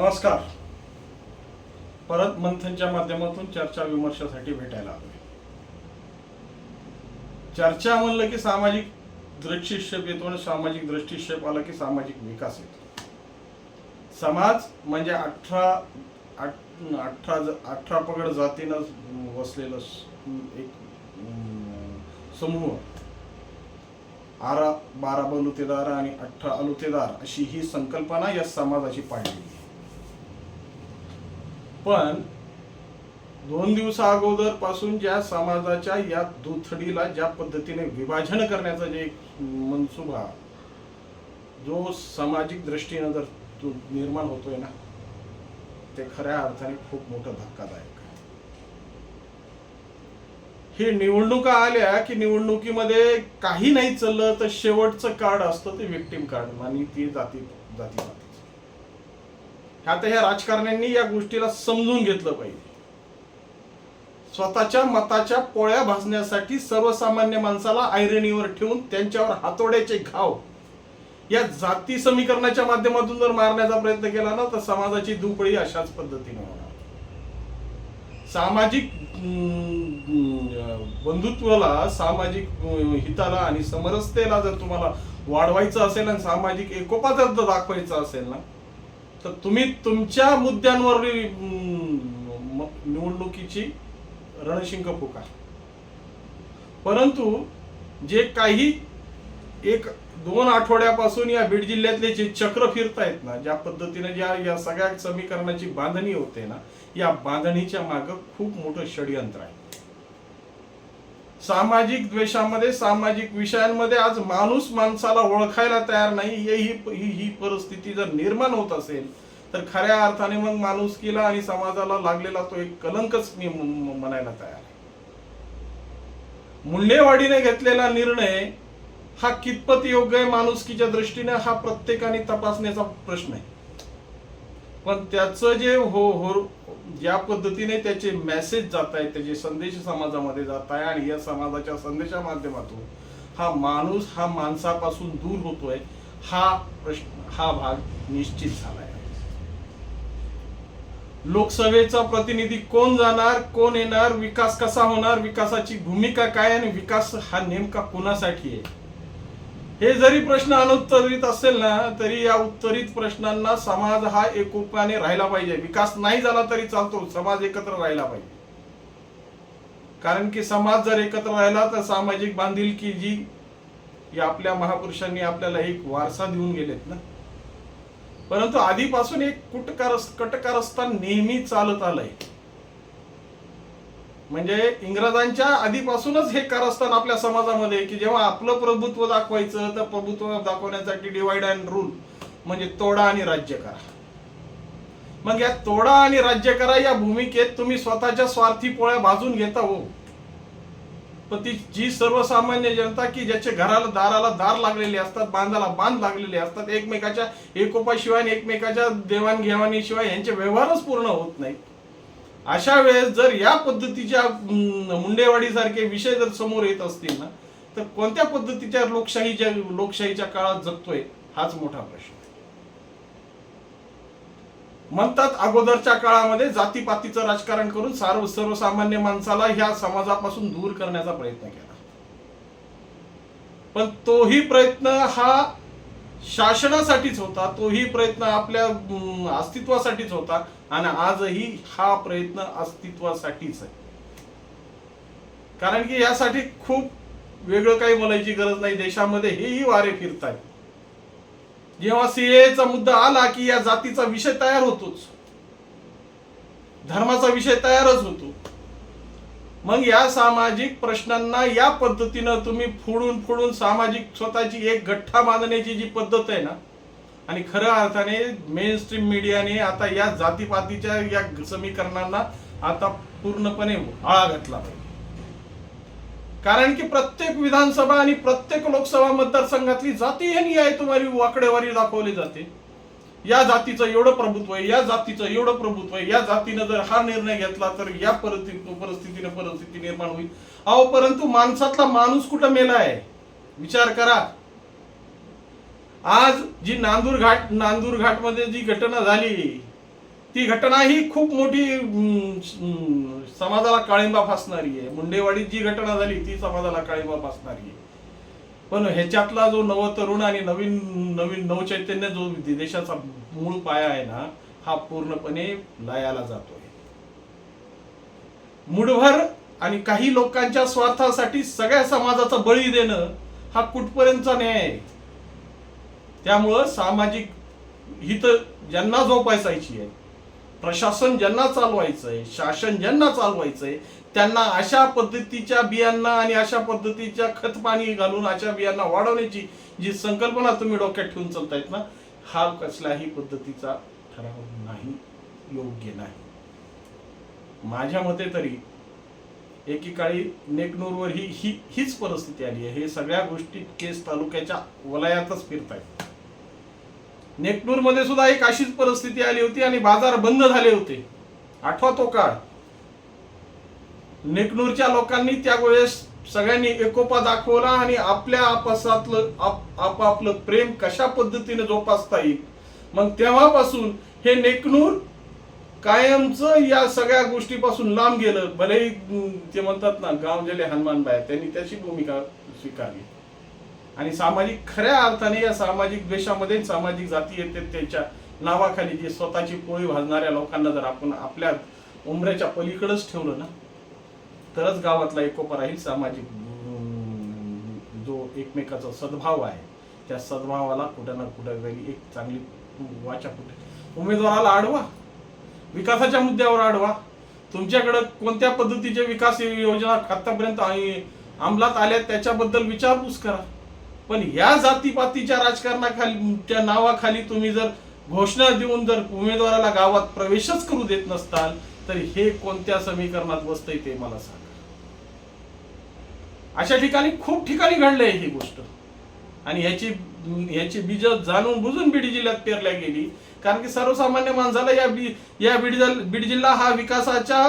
नमस्कार. परत मंथनच्या माध्यमातून चर्चा विमर्शासाठी भेटायला आलोय चर्चा म्हणलं की सामाजिक दृष्टिक्षेप येतो आणि सामाजिक दृष्टिक्षेप आला की सामाजिक विकास येतो. समाज म्हणजे अठरा अठरा अठरा पगड जातीनं वसलेलं एक समूह. आरा बारा बलुतेदार आणि अठरा अलुतेदार अशी ही संकल्पना या समाजाची पाडलेली आहे. पण दोन दिवसा अगोदरपासून ज्या समाजाच्या या दुथडीला ज्या पद्धतीने विभाजन करण्याचा जे एक मनसुबा जो सामाजिक दृष्टीनं जर तो निर्माण होतोय ना ते खऱ्या अर्थाने खूप मोठं धक्कादायक हे निवडणुका आल्या की निवडणुकीमध्ये काही नाही चाललं तर शेवटचं कार्ड असतं ते विक्टिम कार्ड आणि ती जाती जाती आता ह्या राजकारण्यांनी या गोष्टीला समजून घेतलं पाहिजे. स्वतःच्या मताच्या पोळ्या भाजण्यासाठी सर्वसामान्य माणसाला आयरणीवर ठेवून त्यांच्यावर हातोड्याचे घाव. या जाती समीकरणाच्या माध्यमातून जर मारण्याचा प्रयत्न केला ना तर समाजाची दुपळी अशाच पद्धतीने होणार. सामाजिक बंधुत्वाला सामाजिक हिताला आणि समरसतेला जर तुम्हाला वाढवायचं असेल आणि सामाजिक एकोपा जर दाखवायचा असेल ना तर तुम्ही तुमच्या मुद्द्यांवर निवडणुकीची रणशिंग फुका. परंतु जे काही एक दोन आठवड्यापासून या बीड जिल्ह्यातले जे चक्र फिरतायत ना ज्या पद्धतीने ज्या या सगळ्या समीकरणाची बांधणी होते ना या बांधणीच्या मागं खूप मोठं षडयंत्र आहे. सामाजिक द्वेषामध्ये सामाजिक विषयांमध्ये आज माणूस माणसाला ओळखायला तयार नाही ही ही ही परिस्थिती जर निर्माण होत असेल तर खऱ्या अर्थाने मग माणुसकीला आणि समाजाला लागलेला तो एक कलंकच मी म्हणायला तयार आहे. मुंडेवाडीने घेतलेला निर्णय हा कितपत योग्य आहे माणुसकीच्या दृष्टीने हा प्रत्येकाने तपासण्याचा प्रश्न आहे. पण त्याचं जे हो हो ज्या पद्धतीने त्याचे मेसेज जात आहेत त्याचे संदेश समाजामध्ये जात आहे आणि या समाजाच्या संदेशा माध्यमातून हा माणूस हा माणसापासून दूर होतोय हा प्रश्न हा भाग निश्चित झालाय. लोकसभेचा प्रतिनिधी कोण जाणार कोण येणार विकास कसा होणार विकासाची भूमिका काय आणि विकास हा नेमका कोणासाठी आहे? हे जरी प्रश्न अनुत्तरित असेल ना तरी या उत्तरित प्रश्नांना समाज हा एकोप्याने राहिला पाहिजे. विकास नाही झाला तरी चालतो समाज एकत्र राहिला पाहिजे. कारण की समाज जर एकत्र राहिला तर सामाजिक बांधिलकी जी या आपल्या महापुरुषांनी आपल्याला एक वारसा देऊन गेलेत ना. परंतु आधीपासून एक कुटकार कटकारस्ता नेहमी चालत आलंय. म्हणजे इंग्रजांच्या आधीपासूनच हे कारस्थान आपल्या समाजामध्ये की जेव्हा आपलं प्रभुत्व दाखवायचं तर प्रभुत्व दाखवण्यासाठी डिवाइड अँड रूल म्हणजे तोडा आणि राज्य करा. मग या तोडा आणि राज्य करा या भूमिकेत तुम्ही स्वतःच्या स्वार्थी पोळ्या भाजून घेता हो. पण ती जी सर्वसामान्य जनता की ज्याच्या घराला दाराला दार लागलेले असतात बांधाला बांध लागलेले असतात एकमेकाच्या एकोपाशिवाय आणि एकमेकाच्या देवाणघेवाणीशिवाय यांचे व्यवहारच पूर्ण होत नाहीत. अशा वेळेस जर या पद्धतीच्या मुंडेवाडी सारखे विषय जर समोर येत असतील ना तर कोणत्या पद्धतीच्या लोकशाहीच्या लोकशाहीच्या काळात जगतोय हाच मोठा प्रश्न म्हणतात अगोदरच्या काळामध्ये जातीपातीचं राजकारण करून सर्व सर्वसामान्य माणसाला ह्या समाजापासून दूर करण्याचा प्रयत्न केला. पण तोही प्रयत्न हा शासनासाठीच होता तोही प्रयत्न आपल्या अस्तित्वासाठीच होता आणि आजही हा प्रयत्न अस्तित्वासाठीच आहे. कारण की यासाठी खूप वेगळं काही बोलायची गरज नाही देशामध्ये हेही वारे फिरत आहेत जेव्हा सीएचा मुद्दा आला की या जातीचा विषय तयार होतोच. धर्माचा विषय तयारच होतो. मग या सामाजिक प्रश्नांना या पद्धतीनं तुम्ही फोडून फोडून सामाजिक स्वतःची एक गठ्ठा बांधण्याची जी पद्धत आहे ना आणि खऱ्या अर्थाने मेन स्ट्रीम मीडियाने आता या जातीपातीच्या या समीकरणांना आता पूर्णपणे आळा घातला पाहिजे. कारण की प्रत्येक विधानसभा आणि प्रत्येक लोकसभा मतदारसंघातली जाती हे आहे तुम्हाला वाकडेवारी दाखवली जाते. या जातीचं एवढं प्रभुत्व आहे या जातीचं एवढं प्रभुत्व आहे या जातीनं जर हा निर्णय घेतला तर या परिस्थिती परिस्थितीने परिस्थिती निर्माण होईल. अहो परंतु माणसातला माणूस कुठं मेला आहे? विचार करा. आज जी नांदूर घाट नांदूर घाटमध्ये जी घटना झाली ती घटना ही खूप मोठी समाजाला काळिंबा फासणारी आहे. मुंडेवाडीत जी घटना झाली ती समाजाला काळिंबा फासणारी आहे. पण ह्याच्यातला जो नवतरुण आणि नवीन नवीन नवचैतन्य जो देशाचा मूळ पाया आहे ना हा पूर्णपणे लयाला जातोय. मुठभर आणि काही लोकांच्या स्वार्थासाठी सगळ्या समाजाचा बळी देणं हा कुठपर्यंतचा न्याय आहे? त्यामुळं सामाजिक हित ज्यांना जोपासायची आहे प्रशासन ज्यांना चालवायचं आहे शासन ज्यांना चालवायचं आहे त्यांना अशा पद्धतीच्या बियांना आणि अशा पद्धतीच्या खत पाणी घालून अशा बियांना वाढवण्याची जी संकल्पना तुम्ही डोक्यात ठेवून चालतायत ना हा कसल्याही पद्धतीचा ठराव नाही योग्य नाही. माझ्या मते तरी एकेकाळी नेकनूरवर ही ही हीच परिस्थिती आली आहे. हे सगळ्या गोष्टी केस तालुक्याच्या वलयातच फिरतायत. नेकनूरमध्ये सुद्धा एक अशीच परिस्थिती आली होती आणि बाजार बंद झाले होते. आठवा तो काळ. नेकनूरच्या लोकांनी त्यावेळेस सगळ्यांनी एकोपा दाखवला आणि आपल्या आपसातलं आप आपापलं प्रेम कशा पद्धतीने जोपासता येईल? मग तेव्हापासून हे नेकनूर कायमचं या सगळ्या गोष्टीपासून लांब गेलं. भलेही ते म्हणतात ना गाव गेले हनुमान बाय त्यांनी त्याची भूमिका स्वीकारली. आणि सामाजिक खऱ्या अर्थाने या सामाजिक द्वेषामध्ये सामाजिक जाती येते त्याच्या नावाखाली जे स्वतःची पोळी भाजणाऱ्या लोकांना जर आपण आपल्या उमऱ्याच्या पलीकडेच ठेवलं ना तरच गावातला एकोपा राहील सामाजिक. जो एकमेकाचा सद्भाव आहे त्या सद्भावाला कुठे ना कुठे तरी एक चांगली वाचा कुठे. उमेदवाराला अडवा विकासाच्या मुद्द्यावर अडवा तुमच्याकडं कोणत्या पद्धतीच्या विकास योजना आतापर्यंत अंमलात आल्या त्याच्याबद्दल विचारपूस करा. पण या जातीपातीच्या राजकारणाखाली त्या नावाखाली तुम्ही जर घोषणा देऊन जर उमेदवाराला गावात प्रवेशच करू देत नसताल तर हे कोणत्या समीकरणात बसतंय ते मला सांगा. अशा ठिकाणी खूप ठिकाणी घडलंय ही गोष्ट. आणि ह्याची ह्याची बीज जाणून बुजून बीड जिल्ह्यात पेरल्या गेली. कारण की सर्वसामान्य माणसाला या बी या बीड बीड जिल्हा हा विकासाच्या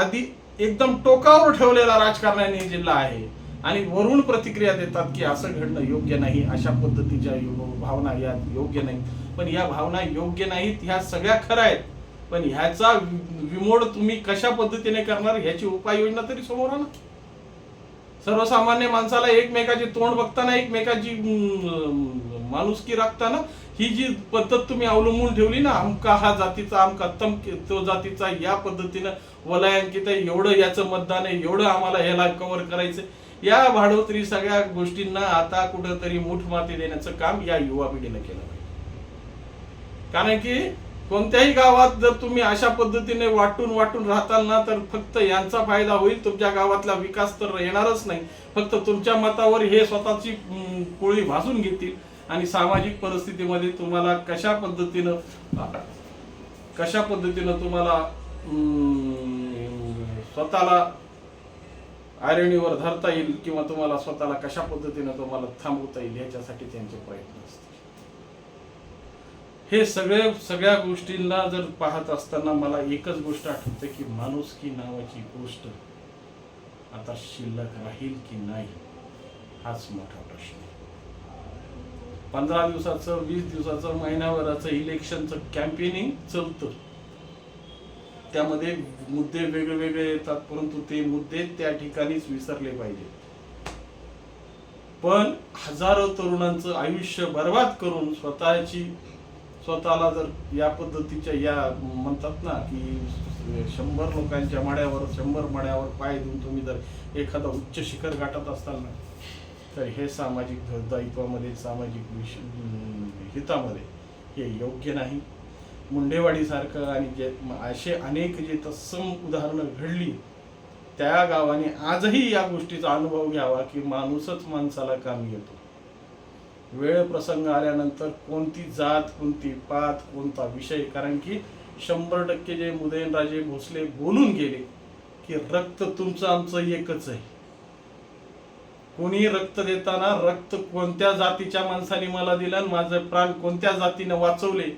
आधी एकदम टोकावर ठेवलेला राजकारण्याने जिल्हा आहे. आणि वरून प्रतिक्रिया देतात की असं घडणं योग्य नाही अशा पद्धतीच्या भावना या योग्य नाहीत. पण या भावना योग्य नाहीत ह्या सगळ्या खऱ्या आहेत. पण ह्याचा विमोड तुम्ही कशा पद्धतीने करणार ह्याची उपाययोजना तरी समोर आला सर्वसामान्य माणसाला एकमेकाचे तोंड बघताना एकमेकाची माणुसकी राखताना ही जी पद्धत तुम्ही अवलंबून ठेवली ना अमका हा जातीचा अमका तम तो जातीचा या पद्धतीनं वलयांकित आहे एवढं याचं मतदान आहे एवढं आम्हाला ह्याला कव्हर करायचं या भाडोत्री सगळ्या गोष्टींना आता कुठंतरी मूठ माती देण्याचं काम या युवा पिढीनं केलं पाहिजे. कारण की कोणत्याही गावात जर तुम्ही अशा पद्धतीने वाटून वाटून राहताल ना तर फक्त यांचा फायदा होईल. तुमच्या गावातला विकास तर येणारच नाही. फक्त तुमच्या मतावर हे स्वतःची पोळी भाजून घेतील आणि सामाजिक परिस्थितीमध्ये तुम्हाला कशा पद्धतीनं कशा पद्धतीनं तुम्हाला स्वतःला आयरणीवर धरता येईल किंवा तुम्हाला स्वतःला कशा पद्धतीनं तुम्हाला थांबवता येईल याच्यासाठी त्यांचे प्रयत्न असतात हे सगळे सगळ्या गोष्टींना जर पाहत असताना मला एकच गोष्ट आठवते की माणूस की नावाची गोष्ट आता शिल्लक राहील की नाही हाच मोठा प्रश्न आहे. पंधरा दिवसाचं वीस दिवसाचं महिन्याभराचं इलेक्शनचं कॅम्पेनिंग चलतं. त्यामध्ये मुद्दे वेगळे वेगळे येतात परंतु ते मुद्दे त्या ठिकाणीच विसरले पाहिजेत पण हजारो तरुणांचं आयुष्य बर्बाद करून स्वतःची स्वतःला जर या पद्धतीच्या या म्हणतात ना की शंभर लोकांच्या माड्यावर शंभर माड्यावर पाय देऊन तुम्ही जर एखादा उच्च शिखर गाठत असाल ना तर हे सामाजिक दायित्वामध्ये सामाजिक विश हितामध्ये हे योग्य नाही. मुंडेवाडीसारखं आणि जे असे अनेक जे तत्सम उदाहरणं घडली त्या गावाने आजही या गोष्टीचा अनुभव घ्यावा की माणूसच माणसाला कामी येतो वेळ प्रसंग आल्यानंतर कोणती जात कोणती पात कोणता विषय कारण की शंभर टक्के जे उदयनराजे भोसले बोलून गेले की रक्त तुमचं आमचं एकच आहे. कोणी रक्त देताना रक्त कोणत्या जातीच्या माणसाने मला दिलं आणि माझं प्राण कोणत्या जातीनं वाचवले?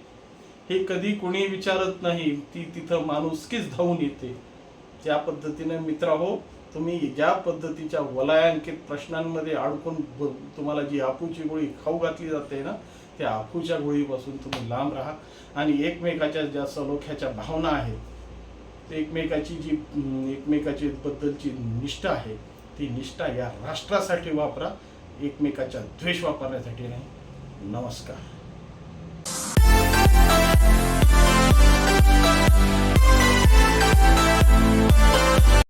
हे कधी कोणी विचारत नाही ती तिथं माणुसकीच धावून येते. त्या पद्धतीने मित्र हो तुम्ही ज्या पद्धतीच्या वलायांकित प्रश्नांमध्ये अडकून ब- तुम्हाला जी आपूची गोळी खाऊ घातली जाते ना त्या आपूच्या गोळीपासून तुम्ही लांब राहा आणि एकमेकाच्या ज्या सलोख्याच्या भावना आहेत एकमेकाची जी एकमेकाची बद्दलची निष्ठा आहे ती निष्ठा या राष्ट्रासाठी वापरा एकमेकाच्या द्वेष वापरण्यासाठी नाही. नमस्कार.